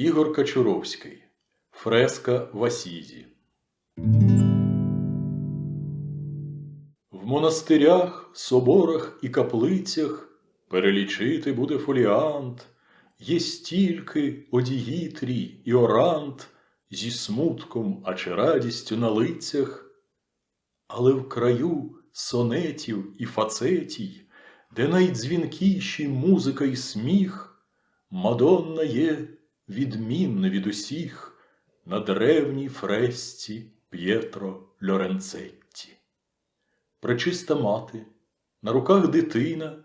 Ігор Качуровський. Фреска в Асізі. В монастирях, соборах і каплицях перелічити буде фоліант, є стільки одіїтрій і орант зі смутком, а чи радістю на лицях, але в краю сонетів і фацетій, де найдзвінкіші музика і сміх, Мадонна є відмінна від усіх на древній фресці П'єтро Лоренцетті. Пречиста мати, на руках дитина,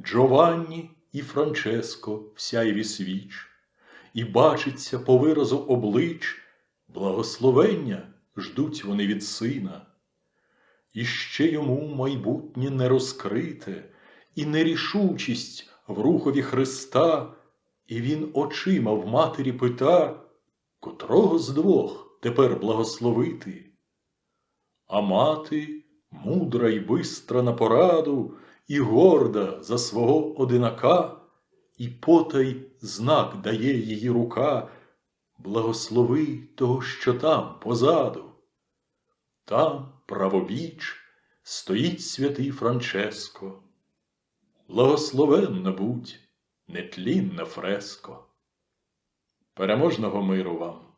Джованні і Франческо в сяйві свіч, і бачиться по виразу облич, благословення ждуть вони від сина. І ще йому майбутнє не розкрите, і нерішучість в рухові Христа, і він очима в матері пита, котрого з двох тепер благословити. А мати, мудра й бистра на пораду, і горда за свого одинака, і потай знак дає її рука, благослови того, що там позаду. Там, правобіч, стоїть святий Франческо. Благословенна будь, нетлінна фреско. Переможного миру вам!